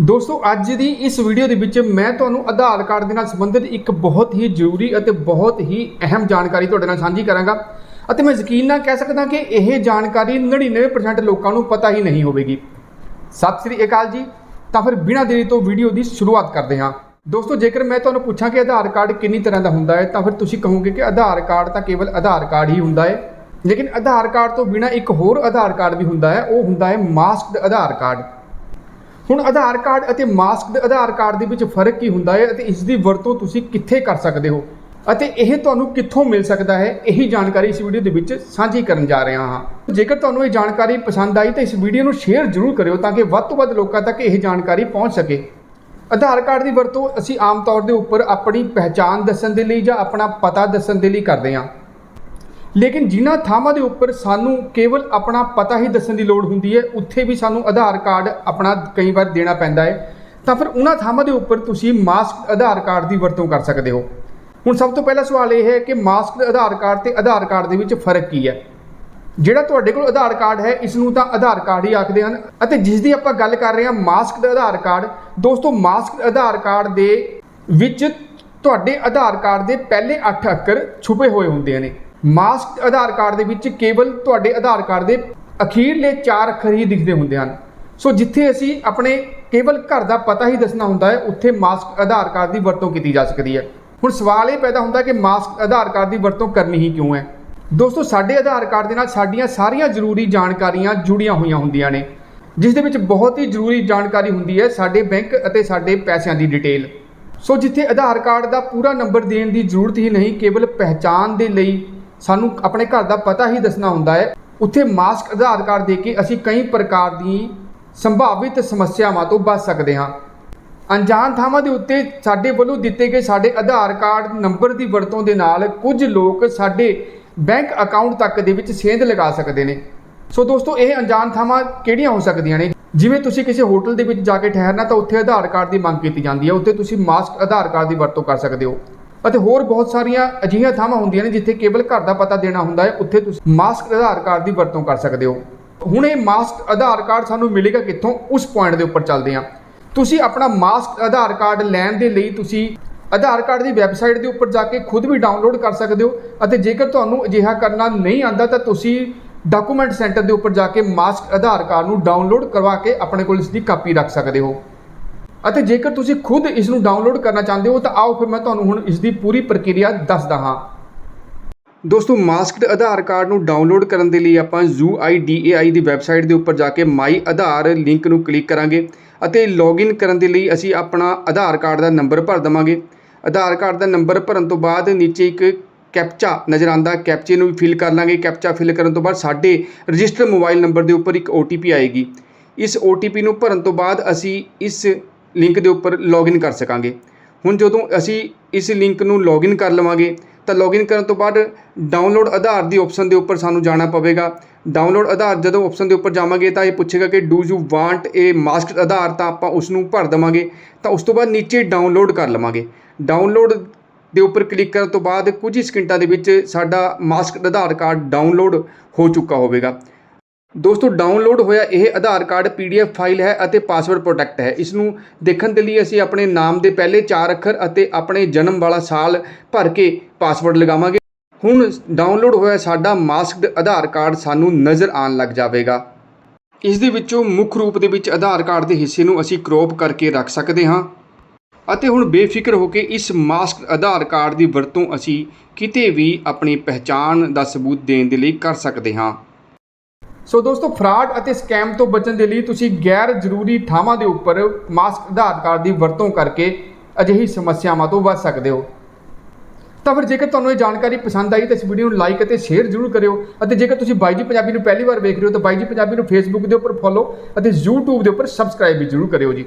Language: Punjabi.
ਦੋਸਤੋ, ਅੱਜ ਦੀ ਇਸ ਵੀਡੀਓ ਦੇ ਵਿੱਚ ਮੈਂ ਤੁਹਾਨੂੰ ਆਧਾਰ ਕਾਰਡ ਦੇ ਨਾਲ ਸੰਬੰਧਿਤ ਇੱਕ ਬਹੁਤ ਹੀ ਜ਼ਰੂਰੀ ਅਤੇ ਬਹੁਤ ਹੀ ਅਹਿਮ ਜਾਣਕਾਰੀ ਤੁਹਾਡੇ ਨਾਲ ਸਾਂਝੀ ਕਰਾਂਗਾ ਅਤੇ ਮੈਂ ਯਕੀਨ ਨਾਲ ਕਹਿ ਸਕਦਾ ਕਿ ਇਹ ਜਾਣਕਾਰੀ 99% ਲੋਕਾਂ ਨੂੰ ਪਤਾ ਹੀ ਨਹੀਂ ਹੋਵੇਗੀ। ਸਤਿ ਸ੍ਰੀ ਅਕਾਲ ਜੀ। ਤਾਂ ਫਿਰ ਬਿਨਾਂ ਦੇਰੀ ਤੋਂ ਵੀਡੀਓ ਦੀ ਸ਼ੁਰੂਆਤ ਕਰਦੇ ਹਾਂ। ਦੋਸਤੋ, ਜੇਕਰ ਮੈਂ ਤੁਹਾਨੂੰ ਪੁੱਛਾਂ ਕਿ ਆਧਾਰ ਕਾਰਡ ਕਿੰਨੀ ਤਰ੍ਹਾਂ ਦਾ ਹੁੰਦਾ ਹੈ, ਤਾਂ ਫਿਰ ਤੁਸੀਂ ਕਹੋਗੇ ਕਿ ਆਧਾਰ ਕਾਰਡ ਤਾਂ ਕੇਵਲ ਆਧਾਰ ਕਾਰਡ ਹੀ ਹੁੰਦਾ ਹੈ। ਲੇਕਿਨ ਆਧਾਰ ਕਾਰਡ ਤੋਂ ਬਿਨਾਂ ਇੱਕ ਹੋਰ ਆਧਾਰ ਕਾਰਡ ਵੀ ਹੁੰਦਾ ਹੈ, ਉਹ ਹੁੰਦਾ ਹੈ ਮਾਸਕਡ ਆਧਾਰ ਕਾਰਡ। ਹੁਣ ਆਧਾਰ ਕਾਰਡ ਅਤੇ ਮਾਸਕ ਦੇ ਆਧਾਰ ਕਾਰਡ ਦੇ ਵਿੱਚ ਫ਼ਰਕ ਕੀ ਹੁੰਦਾ ਹੈ ਅਤੇ ਇਸ ਦੀ ਵਰਤੋਂ ਤੁਸੀਂ ਕਿੱਥੇ ਕਰ ਸਕਦੇ ਹੋ? ਅਤੇ ਇਹ ਤੁਹਾਨੂੰ ਕਿੱਥੋਂ ਮਿਲ ਸਕਦਾ ਹੈ? ਇਹੀ ਜਾਣਕਾਰੀ ਇਸ ਵੀਡੀਓ ਦੇ ਵਿੱਚ ਸਾਂਝੀ ਕਰਨ ਜਾ ਰਿਹਾ ਹਾਂ। ਜੇਕਰ ਤੁਹਾਨੂੰ ਇਹ ਜਾਣਕਾਰੀ ਪਸੰਦ ਆਈ ਤਾਂ ਇਸ ਵੀਡੀਓ ਨੂੰ ਸ਼ੇਅਰ ਜ਼ਰੂਰ ਕਰਿਓ ਤਾਂ ਕਿ ਵੱਧ ਤੋਂ ਵੱਧ ਲੋਕਾਂ ਤੱਕ ਇਹ ਜਾਣਕਾਰੀ ਪਹੁੰਚ ਸਕੇ। ਆਧਾਰ ਕਾਰਡ ਦੀ ਵਰਤੋਂ ਅਸੀਂ ਆਮ ਤੌਰ ਦੇ ਉੱਪਰ ਆਪਣੀ ਪਹਿਚਾਣ ਦੱਸਣ ਦੇ ਲਈ ਜਾਂ ਆਪਣਾ ਪਤਾ ਦੱਸਣ ਦੇ ਲਈ ਕਰਦੇ ਹਾਂ। ਲੇਕਿਨ ਜਿਨ੍ਹਾਂ ਥਾਵਾਂ ਦੇ ਉੱਪਰ ਸਾਨੂੰ ਕੇਵਲ ਆਪਣਾ ਪਤਾ ਹੀ ਦੱਸਣ ਦੀ ਲੋੜ ਹੁੰਦੀ ਹੈ, ਉੱਥੇ ਵੀ ਸਾਨੂੰ ਆਧਾਰ ਕਾਰਡ ਆਪਣਾ ਕਈ ਵਾਰ ਦੇਣਾ ਪੈਂਦਾ ਹੈ। ਤਾਂ ਫਿਰ ਉਹਨਾਂ ਥਾਵਾਂ ਦੇ ਉੱਪਰ ਤੁਸੀਂ ਮਾਸਕ ਆਧਾਰ ਕਾਰਡ ਦੀ ਵਰਤੋਂ ਕਰ ਸਕਦੇ ਹੋ। ਹੁਣ ਸਭ ਤੋਂ ਪਹਿਲਾ ਸਵਾਲ ਇਹ ਹੈ ਕਿ ਮਾਸਕ ਆਧਾਰ ਕਾਰਡ ਤੇ ਆਧਾਰ ਕਾਰਡ ਦੇ ਵਿੱਚ ਫ਼ਰਕ ਕੀ ਹੈ? ਜਿਹੜਾ ਤੁਹਾਡੇ ਕੋਲ ਆਧਾਰ ਕਾਰਡ ਹੈ, ਇਸ ਨੂੰ ਤਾਂ ਆਧਾਰ ਕਾਰਡ ਹੀ ਆਖਦੇ ਹਨ। ਅਤੇ ਜਿਸ ਦੀ ਆਪਾਂ ਗੱਲ ਕਰ ਰਹੇ ਹਾਂ, ਮਾਸਕ ਦਾ ਆਧਾਰ ਕਾਰਡ, ਦੋਸਤੋ ਮਾਸਕ ਆਧਾਰ ਕਾਰਡ ਦੇ ਵਿੱਚ ਤੁਹਾਡੇ ਆਧਾਰ ਕਾਰਡ ਦੇ ਪਹਿਲੇ 8 ਅੱਖਰ ਛੁਪੇ ਹੋਏ ਹੁੰਦੇ ਨੇ। ਮਾਸਕ ਆਧਾਰ ਕਾਰਡ ਦੇ ਵਿੱਚ ਕੇਵਲ ਤੁਹਾਡੇ ਆਧਾਰ ਕਾਰਡ ਦੇ ਅਖੀਰਲੇ 4 ਅੱਖਰ ਹੀ ਦਿਖਦੇ ਹੁੰਦੇ ਹਨ। ਸੋ ਜਿੱਥੇ ਅਸੀਂ ਆਪਣੇ ਕੇਵਲ ਘਰ ਦਾ ਪਤਾ ਹੀ ਦੱਸਣਾ ਹੁੰਦਾ ਹੈ, ਉੱਥੇ ਮਾਸਕ ਆਧਾਰ ਕਾਰਡ ਦੀ ਵਰਤੋਂ ਕੀਤੀ ਜਾ ਸਕਦੀ ਹੈ। ਹੁਣ ਸਵਾਲ ਇਹ ਪੈਦਾ ਹੁੰਦਾ ਕਿ ਮਾਸਕ ਆਧਾਰ ਕਾਰਡ ਦੀ ਵਰਤੋਂ ਕਰਨੀ ਹੀ ਕਿਉਂ ਹੈ? ਦੋਸਤੋ, ਸਾਡੇ ਆਧਾਰ ਕਾਰਡ ਦੇ ਨਾਲ ਸਾਡੀਆਂ ਸਾਰੀਆਂ ਜ਼ਰੂਰੀ ਜਾਣਕਾਰੀਆਂ ਜੁੜੀਆਂ ਹੋਈਆਂ ਹੁੰਦੀਆਂ ਨੇ। ਜਿਸ ਦੇ ਵਿੱਚ ਬਹੁਤ ਹੀ ਜ਼ਰੂਰੀ ਜਾਣਕਾਰੀ ਹੁੰਦੀ ਹੈ ਸਾਡੇ ਬੈਂਕ ਅਤੇ ਸਾਡੇ ਪੈਸਿਆਂ ਦੀ ਡਿਟੇਲ। ਸੋ ਜਿੱਥੇ ਆਧਾਰ ਕਾਰਡ ਦਾ ਪੂਰਾ ਨੰਬਰ ਦੇਣ ਦੀ ਜ਼ਰੂਰਤ ਹੀ ਨਹੀਂ, ਕੇਵਲ ਪਹਿਚਾਣ ਦੇ ਲਈ ਸਾਨੂੰ ਆਪਣੇ ਘਰ ਦਾ ਪਤਾ ਹੀ ਦੱਸਣਾ ਹੁੰਦਾ ਹੈ। ਉੱਥੇ ਮਾਸਕ, ਆਧਾਰ ਕਾਰਡ ਦੇ ਕੇ ਅਸੀਂ ਕਈ ਪ੍ਰਕਾਰ ਦੀ ਸੰਭਾਵਿਤ ਸਮੱਸਿਆਵਾਂ ਤੋਂ ਬਚ ਸਕਦੇ ਹਾਂ। ਅਣਜਾਣ ਥਾਵਾਂ ਦੇ ਉੱਤੇ ਸਾਡੇ ਵੱਲੋਂ ਦਿੱਤੇ ਗਏ ਸਾਡੇ ਆਧਾਰ ਕਾਰਡ ਨੰਬਰ ਦੀ ਵਰਤੋਂ ਦੇ ਨਾਲ ਕੁਝ ਲੋਕ ਸਾਡੇ ਬੈਂਕ ਅਕਾਊਂਟ ਤੱਕ ਦੇ ਵਿੱਚ ਸੇਂਧ ਲਗਾ ਸਕਦੇ ਨੇ। ਸੋ ਦੋਸਤੋ, ਇਹ ਅਣਜਾਣ ਥਾਵਾਂ ਕਿਹੜੀਆਂ ਹੋ ਸਕਦੀਆਂ ਨੇ? ਜਿਵੇਂ ਤੁਸੀਂ ਕਿਸੇ ਹੋਟਲ ਦੇ ਵਿੱਚ ਜਾ ਕੇ ਠਹਿਰਨਾ ਤਾਂ ਉੱਥੇ ਆਧਾਰ ਕਾਰਡ ਦੀ ਮੰਗ ਕੀਤੀ ਜਾਂਦੀ ਹੈ। ਉੱਥੇ ਤੁਸੀਂ ਮਾਸਕ, ਆਧਾਰ ਕਾਰਡ ਦੀ ਵਰਤੋਂ ਕਰ ਸਕਦੇ ਹੋ। ਅਤੇ ਹੋਰ ਬਹੁਤ ਸਾਰੀਆਂ ਅਜਿਹੀਆਂ ਥਾਵਾਂ ਹੁੰਦੀਆਂ ਨੇ ਜਿੱਥੇ ਕੇਵਲ ਘਰ ਦਾ ਪਤਾ ਦੇਣਾ ਹੁੰਦਾ ਹੈ, ਉੱਥੇ ਤੁਸੀਂ ਮਾਸਕ ਆਧਾਰ ਕਾਰਡ ਦੀ ਵਰਤੋਂ ਕਰ ਸਕਦੇ ਹੋ। ਹੁਣ ਇਹ ਮਾਸਕ ਆਧਾਰ ਕਾਰਡ ਸਾਨੂੰ ਮਿਲੇਗਾ ਕਿੱਥੋਂ? ਉਸ ਪੁਆਇੰਟ ਦੇ ਉੱਪਰ ਚੱਲਦੇ ਹਾਂ। ਤੁਸੀਂ ਆਪਣਾ ਮਾਸਕ ਆਧਾਰ ਕਾਰਡ ਲੈਣ ਦੇ ਲਈ ਤੁਸੀਂ ਆਧਾਰ ਕਾਰਡ ਦੀ ਵੈਬਸਾਈਟ ਦੇ ਉੱਪਰ ਜਾ ਕੇ ਖੁਦ ਵੀ ਡਾਊਨਲੋਡ ਕਰ ਸਕਦੇ ਹੋ ਅਤੇ ਜੇਕਰ ਤੁਹਾਨੂੰ ਅਜਿਹਾ ਕਰਨਾ ਨਹੀਂ ਆਂਦਾ ਤਾਂ ਤੁਸੀਂ ਡਾਕੂਮੈਂਟ ਸੈਂਟਰ ਦੇ ਉੱਪਰ ਜਾ ਕੇ ਮਾਸਕ ਆਧਾਰ ਕਾਰਡ ਨੂੰ ਡਾਊਨਲੋਡ ਕਰਵਾ ਕੇ ਆਪਣੇ ਕੋਲ ਇਸ ਦੀ ਕਾਪੀ ਰੱਖ ਸਕਦੇ ਹੋ। ਅਤੇ ਜੇਕਰ ਤੁਸੀਂ ਖੁਦ ਇਸ ਨੂੰ ਡਾਊਨਲੋਡ ਕਰਨਾ ਚਾਹੁੰਦੇ ਹੋ, ਤਾਂ ਆਓ ਫਿਰ ਮੈਂ ਤੁਹਾਨੂੰ ਹੁਣ ਇਸ ਦੀ ਪੂਰੀ ਪ੍ਰਕਿਰਿਆ ਦੱਸਦਾ ਹਾਂ। ਦੋਸਤੋ ਮਾਸਕਡ ਆਧਾਰ ਕਾਰਡ ਨੂੰ ਡਾਊਨਲੋਡ ਕਰਨ ਦੇ ਲਈ ਆਪਾਂ UIDAI ਦੀ ਵੈਬਸਾਈਟ ਦੇ ਉੱਪਰ ਜਾ ਕੇ ਮਾਈ ਆਧਾਰ ਲਿੰਕ ਨੂੰ ਕਲਿੱਕ ਕਰਾਂਗੇ ਅਤੇ ਲੌਗਇਨ ਕਰਨ ਦੇ ਲਈ ਅਸੀਂ ਆਪਣਾ ਆਧਾਰ ਕਾਰਡ ਦਾ ਨੰਬਰ ਭਰ ਦਵਾਂਗੇ। ਆਧਾਰ ਕਾਰਡ ਦਾ ਨੰਬਰ ਭਰਨ ਤੋਂ ਬਾਅਦ ਨੀਚੇ ਇੱਕ ਕੈਪਚਾ ਨਜ਼ਰ ਆਂਦਾ ਕੈਪਚੇ ਨੂੰ ਵੀ ਫਿਲ ਕਰ ਲਾਂਗੇ। ਕੈਪਚਾ ਫਿਲ ਕਰਨ ਤੋਂ ਬਾਅਦ ਸਾਡੇ ਰਜਿਸਟਰ ਮੋਬਾਈਲ ਨੰਬਰ ਦੇ ਉੱਪਰ ਇੱਕ OTP ਆਏਗੀ। ਇਸ OTP ਨੂੰ ਭਰਨ ਤੋਂ ਬਾਅਦ ਅਸੀਂ ਇਸ ਲਿੰਕ ਦੇ ਉੱਪਰ ਲੌਗਇਨ ਕਰ ਸਕਾਂਗੇ। ਹੁਣ ਜਦੋਂ ਅਸੀਂ ਇਸ ਲਿੰਕ ਨੂੰ ਲੌਗਇਨ ਕਰ ਲਵਾਂਗੇ, ਤਾਂ ਲੌਗਇਨ ਕਰਨ ਤੋਂ ਬਾਅਦ ਡਾਊਨਲੋਡ ਆਧਾਰ ਦੀ ਆਪਸ਼ਨ ਦੇ ਉੱਪਰ ਸਾਨੂੰ ਜਾਣਾ ਪਵੇਗਾ। ਡਾਊਨਲੋਡ ਆਧਾਰ ਜਦੋਂ ਆਪਸ਼ਨ ਦੇ ਉੱਪਰ ਜਾਵਾਂਗੇ, ਤਾਂ ਇਹ ਪੁੱਛੇਗਾ ਕਿ do you want a masked Aadhaar? ਤਾਂ ਆਪਾਂ ਉਸ ਨੂੰ ਭਰ ਦੇਵਾਂਗੇ। ਤਾਂ ਉਸ ਤੋਂ ਬਾਅਦ ਨੀਚੇ ਡਾਊਨਲੋਡ ਕਰ ਲਵਾਂਗੇ। ਡਾਊਨਲੋਡ ਦੇ ਉੱਪਰ ਕਲਿੱਕ ਕਰਨ ਤੋਂ ਬਾਅਦ ਕੁਝ ਹੀ ਸਕਿੰਟਾਂ ਦੇ ਵਿੱਚ ਸਾਡਾ ਮਾਸਕਡ ਆਧਾਰ ਕਾਰਡ ਡਾਊਨਲੋਡ ਹੋ ਚੁੱਕਾ ਹੋਵੇਗਾ। ਦੋਸਤੋ ਡਾਊਨਲੋਡ ਹੋਇਆ ਇਹ ਆਧਾਰ ਕਾਰਡ PDF ਫਾਈਲ ਹੈ ਅਤੇ ਪਾਸਵਰਡ ਪ੍ਰੋਟੈਕਟ ਹੈ। ਇਸ ਨੂੰ ਦੇਖਣ ਦੇ ਲਈ ਅਸੀਂ ਆਪਣੇ ਨਾਮ ਦੇ ਪਹਿਲੇ 4 ਅੱਖਰ ਅਤੇ ਆਪਣੇ ਜਨਮ ਵਾਲਾ ਸਾਲ ਭਰ ਕੇ ਪਾਸਵਰਡ ਲਗਾਵਾਂਗੇ। ਹੁਣ ਡਾਊਨਲੋਡ ਹੋਇਆ ਸਾਡਾ ਮਾਸਕਡ ਆਧਾਰ ਕਾਰਡ ਸਾਨੂੰ ਨਜ਼ਰ ਆਉਣ ਲੱਗ ਜਾਵੇਗਾ। ਇਸ ਦੇ ਵਿੱਚੋਂ ਮੁੱਖ ਰੂਪ ਦੇ ਵਿੱਚ ਆਧਾਰ ਕਾਰਡ ਦੇ ਹਿੱਸੇ ਨੂੰ ਅਸੀਂ ਕ੍ਰੋਪ ਕਰਕੇ ਰੱਖ ਸਕਦੇ ਹਾਂ ਅਤੇ ਹੁਣ ਬੇਫਿਕਰ ਹੋ ਕੇ ਇਸ ਮਾਸਕ ਆਧਾਰ ਕਾਰਡ ਦੀ ਵਰਤੋਂ ਅਸੀਂ ਕਿਤੇ ਵੀ ਆਪਣੀ ਪਹਿਚਾਣ ਦਾ ਸਬੂਤ ਦੇਣ ਦੇ ਲਈ ਕਰ ਸਕਦੇ ਹਾਂ। ਸੋ ਦੋਸਤੋ, ਫਰਾਡ ਅਤੇ ਸਕੈਮ ਤੋਂ ਬਚਣ ਦੇ ਲਈ ਤੁਸੀਂ ਗੈਰ ਜ਼ਰੂਰੀ ਥਾਵਾਂ ਦੇ ਉੱਪਰ ਮਾਸਕ, ਆਧਾਰ ਕਾਰਡ ਦੀ ਵਰਤੋਂ ਕਰਕੇ ਅਜਿਹੀ ਸਮੱਸਿਆਵਾਂ ਤੋਂ ਬਚ ਸਕਦੇ ਹੋ। ਤਾਂ ਫਿਰ ਜੇਕਰ ਤੁਹਾਨੂੰ ਇਹ ਜਾਣਕਾਰੀ ਪਸੰਦ ਆਈ ਤਾਂ ਇਸ ਵੀਡੀਓ ਨੂੰ ਲਾਈਕ ਅਤੇ ਸ਼ੇਅਰ ਜ਼ਰੂਰ ਕਰਿਓ ਅਤੇ ਜੇਕਰ ਤੁਸੀਂ ਬਾਈ ਜੀ ਪੰਜਾਬੀ ਨੂੰ ਪਹਿਲੀ ਵਾਰ ਵੇਖ ਰਹੇ ਹੋ ਤਾਂ ਬਾਈ ਜੀ ਪੰਜਾਬੀ ਨੂੰ ਫੇਸਬੁੱਕ ਦੇ ਉੱਪਰ ਫੋਲੋ ਅਤੇ YouTube ਦੇ ਉੱਪਰ ਸਬਸਕ੍ਰਾਈਬ ਵੀ ਜ਼ਰੂਰ ਕਰਿਓ ਜੀ।